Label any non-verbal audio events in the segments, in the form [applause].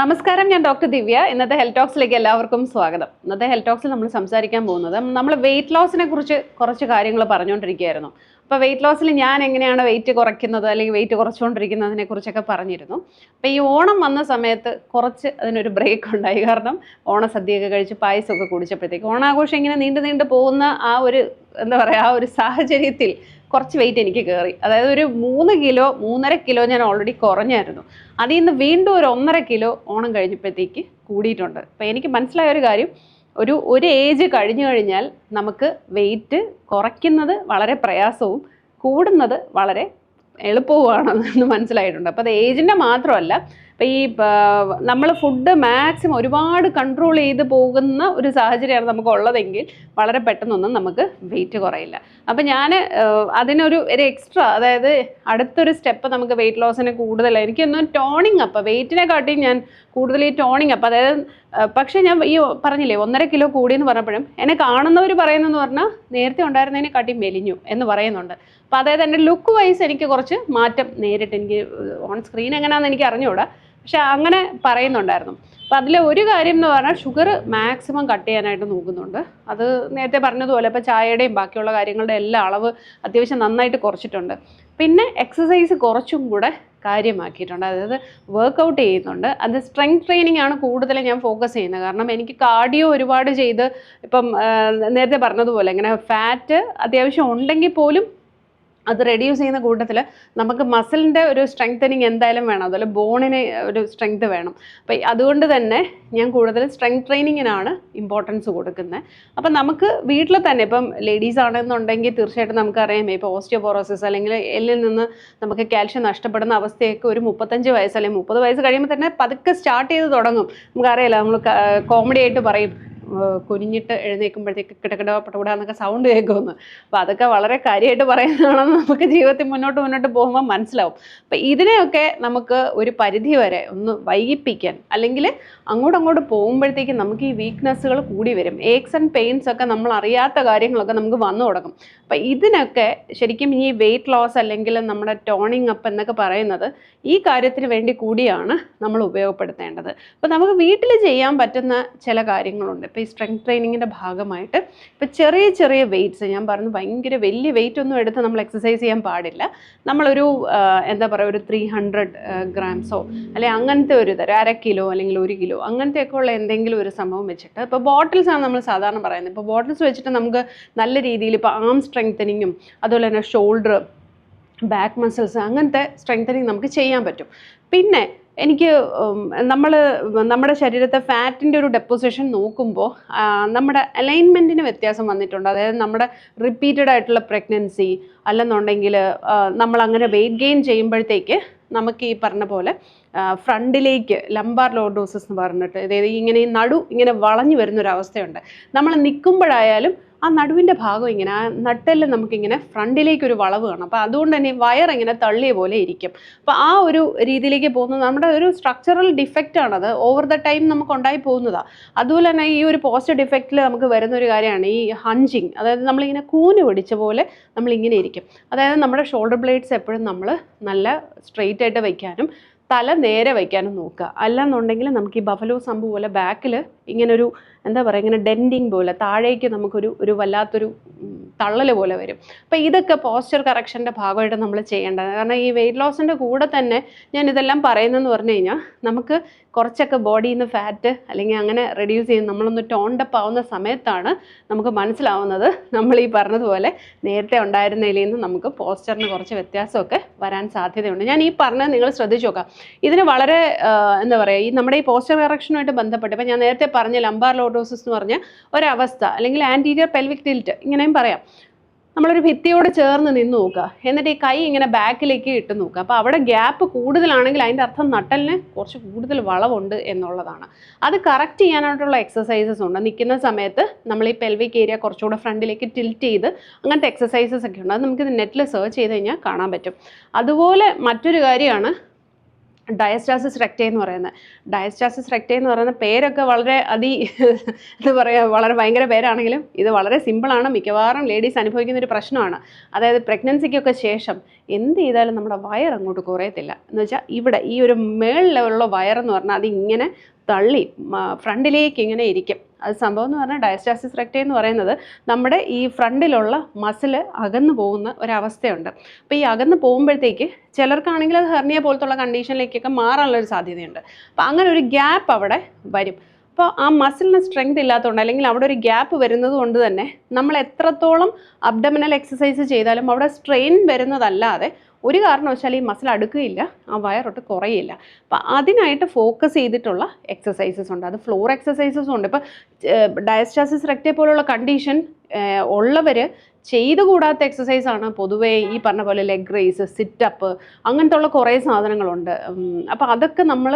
നമസ്കാരം ഞാൻ ഡോക്ടർ ദിവ്യ. ഇന്നത്തെ ഹെൽത്ത് ടോക്സിലേക്ക് എല്ലാവർക്കും സ്വാഗതം. ഇന്നത്തെ ഹെൽത്ത് ടോക്സിൽ നമ്മൾ സംസാരിക്കാൻ പോകുന്നത് നമ്മൾ വെയിറ്റ് ലോസിനെ കുറിച്ച് കുറച്ച് കാര്യങ്ങൾ പറഞ്ഞുകൊണ്ടിരിക്കുകയായിരുന്നു. അപ്പോൾ വെയിറ്റ് ലോസിൽ ഞാൻ എങ്ങനെയാണ് വെയിറ്റ് കുറയ്ക്കുന്നത് അല്ലെങ്കിൽ വെയിറ്റ് കുറച്ചുകൊണ്ടിരിക്കുന്നതിനെ കുറിച്ചൊക്കെ പറഞ്ഞിരുന്നു. അപ്പോൾ ഈ ഓണം വന്ന സമയത്ത് കുറച്ച് അതിനൊരു ബ്രേക്ക് ഉണ്ടായി. കാരണം ഓണസദ്യയൊക്കെ കഴിച്ച് പായസമൊക്കെ കുടിച്ചപ്പോഴത്തേക്ക് ഓണാഘോഷം ഇങ്ങനെ നീണ്ടു നീണ്ടു പോകുന്ന ആ ഒരു എന്താ പറയുക ആ ഒരു സാഹചര്യത്തിൽ കുറച്ച് വെയിറ്റ് എനിക്ക് കയറി അതായത് ഒരു മൂന്ന് കിലോ മൂന്നര കിലോ ഞാൻ ഓൾറെഡി കുറഞ്ഞായിരുന്നു. അതിൽ നിന്ന് വീണ്ടും ഒരു ഒന്നര കിലോ ഓണം കഴിഞ്ഞപ്പോഴത്തേക്ക് കൂടിയിട്ടുണ്ട്. അപ്പോൾ എനിക്ക് മനസ്സിലായ ഒരു കാര്യം ഒരു ഒരു ഏജ് കഴിഞ്ഞു കഴിഞ്ഞാൽ നമുക്ക് വെയിറ്റ് കുറയ്ക്കുന്നത് വളരെ പ്രയാസവും കൂടുന്നത് വളരെ എളുപ്പവുമാണ് എന്ന് [laughs] മനസ്സിലായിട്ടുണ്ട്. അപ്പോൾ അത് ഏജിന്റെ മാത്രമല്ല അപ്പോൾ ഈ നമ്മൾ ഫുഡ് മാക്സിമം ഒരുപാട് കൺട്രോൾ ചെയ്ത് പോകുന്ന ഒരു സാഹചര്യമാണ് നമുക്ക് ഉള്ളതെങ്കിൽ വളരെ പെട്ടെന്നൊന്നും നമുക്ക് വെയിറ്റ് കുറയില്ല. അപ്പോൾ ഞാൻ അതിനൊരു ഒരു എക്സ്ട്രാ അതായത് അടുത്തൊരു സ്റ്റെപ്പ് നമുക്ക് വെയിറ്റ് ലോസിന് കൂടുതൽ എനിക്കൊന്നും ടോണിങ് അപ്പം വെയിറ്റിനെ കാട്ടിയും ഞാൻ കൂടുതൽ ഈ ടോണിങ് അപ്പം അതായത് പക്ഷേ ഞാൻ ഈ പറഞ്ഞില്ലേ ഒന്നര കിലോ കൂടിയെന്ന് പറഞ്ഞപ്പോഴും എന്നെ കാണുന്നവർ പറയുന്നതെന്ന് പറഞ്ഞാൽ നേരത്തെ ഉണ്ടായിരുന്നതിനെ കാട്ടി മെലിഞ്ഞു എന്ന് പറയുന്നുണ്ട്. അപ്പോൾ അതായത് എന്റെ ലുക്ക് വൈസ് എനിക്ക് കുറച്ച് മാറ്റം നേരിട്ട് എനിക്ക് ഓൺ സ്ക്രീൻ എങ്ങനെയാണെന്ന് എനിക്ക് അറിഞ്ഞുകൂടാ. പക്ഷെ അങ്ങനെ പറയുന്നുണ്ടായിരുന്നു. അപ്പം അതിലെ ഒരു കാര്യം എന്ന് പറഞ്ഞാൽ ഷുഗർ മാക്സിമം കട്ട് ചെയ്യാനായിട്ട് നോക്കുന്നുണ്ട്. അത് നേരത്തെ പറഞ്ഞതുപോലെ ഇപ്പോൾ ചായയുടെയും ബാക്കിയുള്ള കാര്യങ്ങളുടെ എല്ലാ അളവ് അത്യാവശ്യം നന്നായിട്ട് കുറച്ചിട്ടുണ്ട്. പിന്നെ എക്സസൈസ് കുറച്ചും കൂടെ കാര്യമാക്കിയിട്ടുണ്ട്. അതായത് വർക്കൗട്ട് ചെയ്യുന്നുണ്ട്. അത് സ്ട്രെങ്ത് ട്രെയിനിങ് ആണ് കൂടുതൽ ഞാൻ ഫോക്കസ് ചെയ്യുന്നത്. കാരണം എനിക്ക് കാർഡിയോ ഒരുപാട് ചെയ്ത് ഇപ്പം നേരത്തെ പറഞ്ഞതുപോലെ ഇങ്ങനെ ഫാറ്റ് അത്യാവശ്യം ഉണ്ടെങ്കിൽ പോലും അത് റെഡ്യൂസ് ചെയ്യുന്ന കൂട്ടത്തിൽ നമുക്ക് മസിലിന്റെ ഒരു സ്ട്രെങ്തനിങ് എന്തായാലും വേണം. അതുപോലെ ബോണിന് ഒരു സ്ട്രെങ്ത് വേണം. അപ്പം അതുകൊണ്ട് തന്നെ ഞാൻ കൂടുതൽ സ്ട്രെങ്ത് ട്രെയിനിങ്ങിനാണ് ഇമ്പോർട്ടൻസ് കൊടുക്കുന്നത് അപ്പം നമുക്ക് വീട്ടിൽ തന്നെ ഇപ്പം ലേഡീസ് ആണെന്നുണ്ടെങ്കിൽ തീർച്ചയായിട്ടും നമുക്കറിയാം ഇപ്പോൾ ഓസ്റ്റിയോപോറോസിസ് അല്ലെങ്കിൽ എല്ലിൽ നിന്ന് നമുക്ക് കാൽഷ്യം നഷ്ടപ്പെടുന്ന അവസ്ഥയൊക്കെ ഒരു മുപ്പത്തഞ്ച് വയസ്സ് അല്ലെങ്കിൽ മുപ്പത് വയസ്സ് കഴിയുമ്പോൾ തന്നെ പതുക്കെ സ്റ്റാർട്ട് ചെയ്ത് തുടങ്ങും. നമുക്കറിയാലോ നമ്മൾ കോമഡി ആയിട്ട് പറയും. കുനിഞ്ഞിട്ട് എഴുന്നേൽക്കുമ്പോഴത്തേക്ക് കിടക്കിട പടപട എന്നൊക്കെ സൗണ്ട് കേൾക്കുമെന്ന്. അപ്പോൾ അതൊക്കെ വളരെ കാര്യമായിട്ട് പറയുന്നതാണെന്ന് നമുക്ക് ജീവിതത്തിൽ മുന്നോട്ട് മുന്നോട്ട് പോകുമ്പോൾ മനസ്സിലാവും. അപ്പം ഇതിനെയൊക്കെ നമുക്ക് ഒരു പരിധി വരെ ഒന്ന് വൈകിപ്പിക്കാൻ അല്ലെങ്കിൽ അങ്ങോട്ടും അങ്ങോട്ട് പോകുമ്പോഴത്തേക്ക് നമുക്ക് ഈ വീക്ക്നെസ്സുകൾ കൂടി വരും. ഏക്സ് ആൻഡ് പെയിൻസ് ഒക്കെ നമ്മൾ അറിയാത്ത കാര്യങ്ങളൊക്കെ നമുക്ക് വന്നു തുടങ്ങും. അപ്പം ഇതിനൊക്കെ ശരിക്കും ഈ വെയിറ്റ് ലോസ് അല്ലെങ്കിൽ നമ്മുടെ ടോണിങ് അപ്പ് എന്നൊക്കെ പറയുന്നത് ഈ കാര്യത്തിന് വേണ്ടി കൂടിയാണ് നമ്മൾ ഉപയോഗപ്പെടുത്തേണ്ടത്. അപ്പോൾ നമുക്ക് വീട്ടിൽ ചെയ്യാൻ പറ്റുന്ന ചില കാര്യങ്ങളുണ്ട്. ഈ സ്ട്രെങ്ത് ട്രെയിനിങ്ങിന്റെ ഭാഗമായിട്ട് ഇപ്പോൾ ചെറിയ ചെറിയ വെയിറ്റ്സ് ഞാൻ പറഞ്ഞു ഭയങ്കര വലിയ വെയിറ്റ് ഒന്നും എടുത്ത് നമ്മൾ എക്സസൈസ് ചെയ്യാൻ പാടില്ല. നമ്മളൊരു എന്താ പറയുക ഒരു ത്രീ ഹൺഡ്രഡ് ഗ്രാംസോ അല്ലെങ്കിൽ അങ്ങനത്തെ ഒരു തരം അര കിലോ അല്ലെങ്കിൽ ഒരു കിലോ അങ്ങനത്തെയൊക്കെ ഉള്ള എന്തെങ്കിലും ഒരു സംഭവം വെച്ചിട്ട് ഇപ്പോൾ ബോട്ടിൽസ് ആണ് നമ്മൾ സാധാരണ പറയുന്നത്. ഇപ്പോൾ ബോട്ടിൽസ് വെച്ചിട്ട് നമുക്ക് നല്ല രീതിയിൽ ഇപ്പോൾ ആം സ്ട്രെങ്തനിങ്ങും അതുപോലെ തന്നെ ഷോൾഡർ ബാക്ക് മസിൽസ് അങ്ങനത്തെ സ്ട്രെങ്തനിങ് നമുക്ക് ചെയ്യാൻ പറ്റും. പിന്നെ എനിക്ക് നമ്മൾ നമ്മുടെ ശരീരത്തെ ഫാറ്റിന്റെ ഒരു ഡെപ്പോസിഷൻ നോക്കുമ്പോൾ നമ്മുടെ അലൈൻമെന്റിന് വ്യത്യാസം വന്നിട്ടുണ്ട്. അതായത് നമ്മുടെ റിപ്പീറ്റഡ് ആയിട്ടുള്ള പ്രഗ്നൻസി അല്ലെന്നുണ്ടെങ്കിൽ നമ്മൾ അങ്ങനെ വെയിറ്റ് ഗെയിൻ ചെയ്യുമ്പോഴത്തേക്ക് നമുക്ക് ഈ പറഞ്ഞ പോലെ ഫ്രണ്ടിലേക്ക് ലംബാർ ലോർഡോസിസ് എന്ന് പറഞ്ഞിട്ട് അതായത് ഇങ്ങനെ നടു ഇങ്ങനെ വളഞ്ഞു വരുന്നൊരവസ്ഥയുണ്ട്. നമ്മൾ നിൽക്കുമ്പോഴായാലും ആ നടുവിന്റെ ഭാഗം ഇങ്ങനെ ആ നട്ടെല്ലാം നമുക്കിങ്ങനെ ഫ്രണ്ടിലേക്ക് ഒരു വളവ് കാണും. അപ്പോൾ അതുകൊണ്ട് തന്നെ വയർ ഇങ്ങനെ തള്ളിയ പോലെ ഇരിക്കും. അപ്പോൾ ആ ഒരു രീതിയിലേക്ക് പോകുന്നത് നമ്മുടെ ഒരു സ്ട്രക്ചറൽ ഡിഫക്റ്റ് ആണത്. ഓവർ ദ ടൈം നമുക്ക് ഉണ്ടായി പോകുന്നതാണ് അതുപോലെ തന്നെ ഈ ഒരു പോസ്റ്റ് ഡിഫക്റ്റിൽ നമുക്ക് വരുന്ന ഒരു കാര്യമാണ് ഈ ഹഞ്ചിങ് അതായത് നമ്മളിങ്ങനെ കൂന് പിടിച്ച പോലെ നമ്മളിങ്ങനെ ഇരിക്കും. അതായത് നമ്മുടെ ഷോൾഡർ ബ്ലേഡ്സ് എപ്പോഴും നമ്മൾ നല്ല സ്ട്രെയിറ്റ് ആയിട്ട് വയ്ക്കാനും തല നേരെ വയ്ക്കാനും നോക്കുക. അല്ലാന്നുണ്ടെങ്കിൽ നമുക്ക് ഈ ബഫലോ സംഭവം പോലെ ബാക്കിൽ ഇങ്ങനൊരു എന്താ പറയുക ഇങ്ങനെ ഡെൻഡിങ് പോലെ താഴേക്ക് നമുക്കൊരു ഒരു വല്ലാത്തൊരു തള്ളൽ പോലെ വരും. അപ്പോൾ ഇതൊക്കെ പോസ്ചർ കറക്ഷന്റെ ഭാഗമായിട്ട് നമ്മൾ ചെയ്യേണ്ടത് കാരണം ഈ വെയിറ്റ് ലോസിന്റെ കൂടെ തന്നെ ഞാൻ ഇതെല്ലാം പറയുന്നതെന്ന് പറഞ്ഞു കഴിഞ്ഞാൽ നമുക്ക് കുറച്ചൊക്കെ ബോഡിയിൽ നിന്ന് ഫാറ്റ് അല്ലെങ്കിൽ അങ്ങനെ റെഡ്യൂസ് ചെയ്യുന്ന നമ്മളൊന്ന് ടോണ്ടപ്പ് ആവുന്ന സമയത്താണ് നമുക്ക് മനസ്സിലാവുന്നത്. നമ്മൾ ഈ പറഞ്ഞതുപോലെ നേരത്തെ ഉണ്ടായിരുന്നതിൽ നിന്ന് നമുക്ക് പോസ്റ്ററിന് കുറച്ച് വ്യത്യാസമൊക്കെ വരാൻ സാധ്യതയുണ്ട്. ഞാൻ ഈ പറഞ്ഞത് നിങ്ങൾ ശ്രദ്ധിച്ചു നോക്കാം. ഇതിന് വളരെ എന്താ പറയുക ഈ നമ്മുടെ ഈ പോസ്റ്റർ കറക്ഷനുമായിട്ട് ബന്ധപ്പെട്ട് ഇപ്പം ഞാൻ നേരത്തെ പറഞ്ഞ ലംബാർ ലോഡോസിസ് എന്ന് പറഞ്ഞ ഒരവസ്ഥ അല്ലെങ്കിൽ ആന്റീരിയർ പെൽവിക് ടിൽറ്റ് ഇങ്ങനെയും പറയാം. നമ്മളൊരു ഭിത്തിയോട് ചേർന്ന് നിന്ന് നോക്കുക. എന്നിട്ട് ഈ കൈ ഇങ്ങനെ ബാക്കിലേക്ക് ഇട്ട് നോക്കുക. അപ്പോൾ അവിടെ ഗ്യാപ്പ് കൂടുതലാണെങ്കിൽ അതിന്റെ അർത്ഥം നട്ടലിന് കുറച്ച് കൂടുതൽ വളവുണ്ട് എന്നുള്ളതാണ്. അത് കറക്റ്റ് ചെയ്യാനായിട്ടുള്ള എക്സസൈസസ് ഉണ്ട്. നിൽക്കുന്ന സമയത്ത് നമ്മൾ ഈ പെൽവിക് ഏരിയ കുറച്ചുകൂടെ ഫ്രണ്ടിലേക്ക് ടിൽറ്റ് ചെയ്ത് അങ്ങനത്തെ എക്സസൈസസ് ഒക്കെ ഉണ്ട്. അത് നമുക്ക് നെറ്റിൽ സെർച്ച് ചെയ്ത് കഴിഞ്ഞാൽ കാണാൻ പറ്റും. അതുപോലെ മറ്റൊരു കാര്യമാണ് ഡയസ്റ്റാസിസ് റെക്റ്റേ എന്ന് പറയുന്നത് ഡയസ്റ്റാസിസ് റെക്റ്റേ എന്ന് പറയുന്ന പേരൊക്കെ വളരെ അതി എന്ന് പറയുക വളരെ ഭയങ്കര പേരാണെങ്കിലും ഇത് വളരെ സിമ്പിളാണ് മിക്കവാറും ലേഡീസ് അനുഭവിക്കുന്ന ഒരു പ്രശ്നമാണ്. അതായത് പ്രഗ്നൻസിക്കൊക്കെ ശേഷം എന്ത് ചെയ്താലും നമ്മുടെ വയർ അങ്ങോട്ട് കുറയത്തില്ല. എന്ന് വെച്ചാൽ ഇവിടെ ഈ ഒരു മേളിലുള്ള വയറെന്ന് പറഞ്ഞാൽ അതിങ്ങനെ തള്ളി ഫ്രണ്ടിലേക്ക് ഇങ്ങനെ ഇരിക്കും. അത് സംഭവം എന്ന് പറഞ്ഞാൽ ഡയസ്റ്റാസിസ് റെക്റ്റ എന്ന് പറയുന്നത് നമ്മുടെ ഈ ഫ്രണ്ടിലുള്ള മസിൽ അകന്നു പോകുന്ന ഒരവസ്ഥയുണ്ട്. അപ്പോൾ ഈ അകന്നു പോകുമ്പോഴത്തേക്ക് ചിലർക്കാണെങ്കിൽ അത് ഹെർണിയ പോലത്തുള്ള കണ്ടീഷനിലേക്കൊക്കെ മാറാനുള്ളൊരു സാധ്യതയുണ്ട്. അപ്പോൾ അങ്ങനെ ഒരു ഗ്യാപ്പ് അവിടെ വരും. അപ്പോൾ ആ മസിലിന് സ്ട്രെങ്ത് ഇല്ലാത്തതുകൊണ്ട് അല്ലെങ്കിൽ അവിടെ ഒരു ഗ്യാപ്പ് വരുന്നത് കൊണ്ട് തന്നെ നമ്മൾ എത്രത്തോളം അബ്ഡമിനൽ എക്സസൈസ് ചെയ്താലും അവിടെ സ്ട്രെയിൻ വരുന്നതല്ലാതെ ഒരു കാരണവശാലും ഈ മസിൽ അടുക്കുകയില്ല ആ വയറൊട്ട് കുറയില്ല അപ്പം അതിനായിട്ട് ഫോക്കസ് ചെയ്തിട്ടുള്ള എക്സസൈസസ് ഉണ്ട്. അത് ഫ്ലോർ എക്സസൈസസും ഉണ്ട്. ഇപ്പോൾ ഡയസ്റ്റാസിസ് റെക്റ്റേ പോലുള്ള കണ്ടീഷൻ ഉള്ളവർ ചെയ്തുകൂടാത്ത എക്സസൈസ് ആണ് പൊതുവേ ഈ പറഞ്ഞ പോലെ ലെഗ് റേസ് സിറ്റപ്പ് അങ്ങനത്തെ ഉള്ള കുറേ സാധനങ്ങളുണ്ട്. അപ്പോൾ അതൊക്കെ നമ്മൾ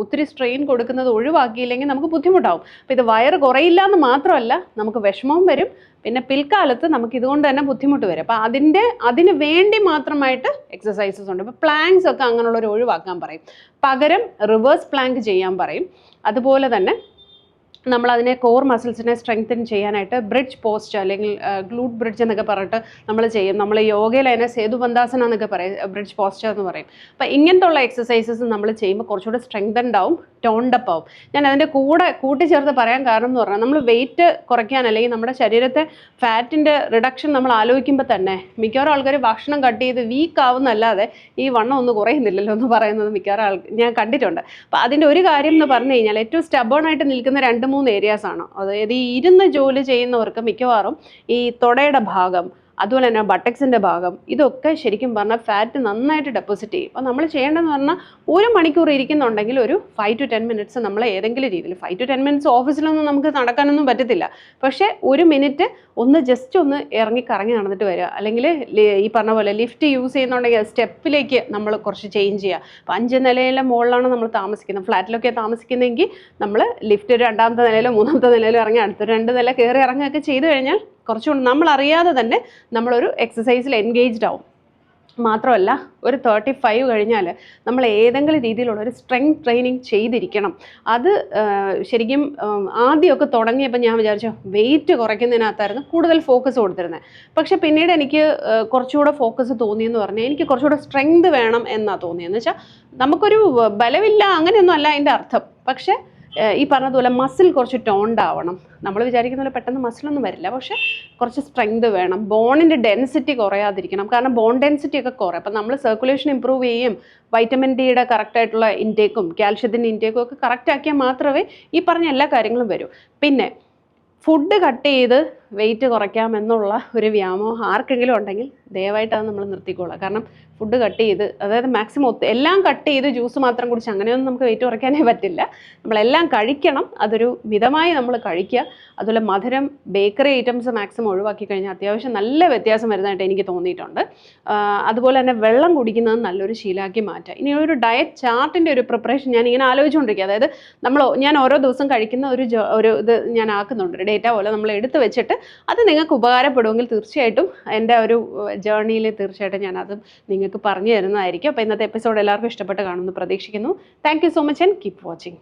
ഒത്തിരി സ്ട്രെയിൻ കൊടുക്കുന്നത് ഒഴിവാക്കിയില്ലെങ്കിൽ നമുക്ക് ബുദ്ധിമുട്ടാവും. അപ്പോൾ ഇത് വയറ് കുറയില്ല എന്ന് മാത്രമല്ല നമുക്ക് വിഷമവും വരും. പിന്നെ പിൽക്കാലത്ത് നമുക്ക് ഇതുകൊണ്ട് തന്നെ ബുദ്ധിമുട്ട് വരും. അപ്പോൾ അതിന്റെ അതിന് വേണ്ടി മാത്രമായിട്ട് എക്സസൈസസ് ഉണ്ട്. ഇപ്പോൾ പ്ലാങ്ക്സ് ഒക്കെ അങ്ങനെയുള്ളവർ ഒഴിവാക്കാൻ പറയും. പകരം റിവേഴ്സ് പ്ലാങ്ക് ചെയ്യാൻ പറയും. അതുപോലെ തന്നെ നമ്മൾ അതിനെ കോർ മസിൽസിനെ സ്ട്രെങ്തൻ ചെയ്യാനായിട്ട് ബ്രിഡ്ജ് പോസ്റ്റ് അല്ലെങ്കിൽ ഗ്ലൂട്ട് ബ്രിഡ്ജ് എന്നൊക്കെ പറഞ്ഞിട്ട് നമ്മൾ ചെയ്യും. നമ്മൾ യോഗയിൽ അതിനെ സേതുബന്ധാസന എന്നൊക്കെ പറയും ബ്രിഡ്ജ് പോസ്റ്റർ എന്ന് പറയും. അപ്പോൾ ഇങ്ങനത്തെ ഉള്ള എക്സസൈസസ് നമ്മൾ ചെയ്യുമ്പോൾ കുറച്ചുകൂടെ സ്ട്രെങ്തൻഡ് ആവും ടോണ്ടപ്പ് ആവും. ഞാൻ അതിന്റെ കൂടെ കൂട്ടിച്ചേർത്ത് പറയാൻ കാരണം എന്ന് പറഞ്ഞാൽ നമ്മൾ വെയിറ്റ് കുറയ്ക്കാൻ അല്ലെങ്കിൽ നമ്മുടെ ശരീരത്തെ ഫാറ്റിന്റെ റിഡക്ഷൻ നമ്മൾ ആലോചിക്കുമ്പോൾ തന്നെ മിക്കവാറും ആൾക്കാർ ഭക്ഷണം കട്ട് ചെയ്ത് വീക്ക് ആവുന്നല്ലാതെ ഈ വണ്ണം ഒന്നും കുറയുന്നില്ലല്ലോ എന്ന് പറയുന്നത് മിക്കവാറും ആൾ ഞാൻ കണ്ടിട്ടുണ്ട്. അപ്പോൾ അതിന്റെ ഒരു കാര്യം എന്ന് പറഞ്ഞു കഴിഞ്ഞാൽ ഏറ്റവും ആയിട്ട് നിൽക്കുന്ന രണ്ട് മൂന്ന് ഏരിയാസ് ആണ്. അതായത് ഈ ഇരുന്ന് ജോലി ചെയ്യുന്നവർക്ക് മിക്കവാറും ഈ തൊടയുടെ ഭാഗം അതുപോലെ തന്നെ ബട്ടക്സിന്റെ ഭാഗം ഇതൊക്കെ ശരിക്കും പറഞ്ഞാൽ ഫാറ്റ് നന്നായിട്ട് ഡെപ്പോസിറ്റ് ചെയ്യും. അപ്പോൾ നമ്മൾ ചെയ്യേണ്ടതെന്ന് പറഞ്ഞാൽ ഒരു മണിക്കൂർ ഇരിക്കുന്നുണ്ടെങ്കിൽ ഒരു ഫൈവ് ടു ടെൻ മിനിറ്റ്സ് നമ്മൾ ഏതെങ്കിലും രീതിയിൽ ഫൈവ് ടു ടെൻ മിനിറ്റ്സ് ഓഫീസിലൊന്നും നമുക്ക് നടക്കാനൊന്നും പറ്റത്തില്ല. പക്ഷേ ഒരു മിനിറ്റ് ഒന്ന് ജസ്റ്റ് ഒന്ന് ഇറങ്ങി കറങ്ങി നടന്നിട്ട് വരിക. അല്ലെങ്കിൽ ഈ പറഞ്ഞ പോലെ ലിഫ്റ്റ് യൂസ് ചെയ്യുന്നുണ്ടെങ്കിൽ സ്റ്റെപ്പിലേക്ക് നമ്മൾ കുറച്ച് ചേഞ്ച് ചെയ്യുക. അപ്പോൾ അഞ്ച് നിലയിലെ മുകളിലാണ് നമ്മൾ താമസിക്കുന്നത്. ഫ്ലാറ്റിലൊക്കെ താമസിക്കുന്നതെങ്കിൽ നമ്മൾ ലിഫ്റ്റ് രണ്ടാമത്തെ നിലയിലോ മൂന്നാമത്തെ നിലയിലോ ഇറങ്ങി അടുത്ത രണ്ട് നില കയറി ഇറങ്ങുകയൊക്കെ ചെയ്തു കഴിഞ്ഞാൽ കുറച്ചുകൂടി നമ്മൾ അറിയാതെ തന്നെ നമ്മളൊരു എക്സസൈസിൽ എൻഗേജ്ഡ് ആവും. മാത്രമല്ല ഒരു തേർട്ടി ഫൈവ് കഴിഞ്ഞാൽ നമ്മൾ ഏതെങ്കിലും രീതിയിലുള്ള ഒരു സ്ട്രെങ്ത് ട്രെയിനിങ് ചെയ്തിരിക്കണം. അത് ശരിക്കും ആദ്യമൊക്കെ തുടങ്ങിയപ്പോൾ ഞാൻ വിചാരിച്ചു വെയിറ്റ് കുറയ്ക്കുന്നതിനകത്തായിരുന്നു കൂടുതൽ ഫോക്കസ് കൊടുത്തിരുന്നത്. പക്ഷെ പിന്നീട് എനിക്ക് കുറച്ചുകൂടെ ഫോക്കസ് തോന്നിയെന്ന് പറഞ്ഞാൽ എനിക്ക് കുറച്ചുകൂടെ സ്ട്രെങ്ത് വേണം എന്നാണ് തോന്നിയെന്ന് വെച്ചാൽ നമുക്കൊരു ബലമില്ല അങ്ങനെയൊന്നും അല്ല അതിന്റെ അർത്ഥം. പക്ഷേ ഈ പറഞ്ഞതുപോലെ മസിൽ കുറച്ച് ടോൺഡ് ആവണം. നമ്മൾ വിചാരിക്കുന്ന പോലെ പെട്ടെന്ന് മസിലൊന്നും വരില്ല. പക്ഷെ കുറച്ച് സ്ട്രെങ്ത് വേണം. ബോണിന്റെ ഡെൻസിറ്റി കുറയാതിരിക്കണം. കാരണം ബോൺ ഡെൻസിറ്റി ഒക്കെ കുറയും. അപ്പം നമ്മൾ സർക്കുലേഷൻ ഇമ്പ്രൂവ് ചെയ്യും. വൈറ്റമിൻ ഡിയുടെ കറക്റ്റായിട്ടുള്ള ഇൻടേക്കും കാൽഷ്യത്തിന്റെ ഇൻടേക്കും ഒക്കെ കറക്റ്റ് ആക്കിയാൽ മാത്രമേ ഈ പറഞ്ഞ എല്ലാ കാര്യങ്ങളും വരൂ. പിന്നെ ഫുഡ് കട്ട് ചെയ്ത് വെയിറ്റ് കുറയ്ക്കാമെന്നുള്ള ഒരു വ്യാമോഹം ആർക്കെങ്കിലും ഉണ്ടെങ്കിൽ ദയവായിട്ട് അത് നമ്മൾ നിർത്തിക്കോളാം കാരണം ഫുഡ് കട്ട് ചെയ്ത് അതായത് മാക്സിമം എല്ലാം കട്ട് ചെയ്ത് ജ്യൂസ് മാത്രം കുടിച്ച് അങ്ങനെയൊന്നും നമുക്ക് വെയിറ്റ് കുറയ്ക്കാനേ പറ്റില്ല. നമ്മളെല്ലാം കഴിക്കണം അതൊരു മിതമായി നമ്മൾ കഴിക്കുക. അതുപോലെ മധുരം ബേക്കറി ഐറ്റംസ് മാക്സിമം ഒഴിവാക്കി കഴിഞ്ഞാൽ അത്യാവശ്യം നല്ല വ്യത്യാസം വരുന്നതായിട്ട് എനിക്ക് തോന്നിയിട്ടുണ്ട്. അതുപോലെ തന്നെ വെള്ളം കുടിക്കുന്നത് നല്ലൊരു ശീലാക്കി മാറ്റുക. ഇനി ഒരു ഡയറ്റ് ചാർട്ടിന്റെ ഒരു പ്രിപ്പറേഷൻ ഞാൻ ഇങ്ങനെ ആലോചിച്ചുകൊണ്ടിരിക്കുക. അതായത് നമ്മൾ ഞാൻ ഓരോ ദിവസം കഴിക്കുന്ന ഒരു ഒരു ഇത് ഞാൻ ആക്കുന്നുണ്ട്. ഒരു ഡേറ്റ പോലെ നമ്മൾ എടുത്ത് വെച്ചിട്ട് അത് നിങ്ങൾക്ക് ഉപകാരപ്പെടുമെങ്കിൽ തീർച്ചയായിട്ടും എന്റെ ഒരു ജേർണിയിൽ തീർച്ചയായിട്ടും ഞാൻ അത് നിങ്ങൾക്ക് പറഞ്ഞു തരുന്നതായിരിക്കും. അപ്പോൾ ഇന്നത്തെ എപ്പിസോഡ് എല്ലാവർക്കും ഇഷ്ടപ്പെട്ട് കാണുമെന്ന് പ്രതീക്ഷിക്കുന്നു. Thank so much and keep watching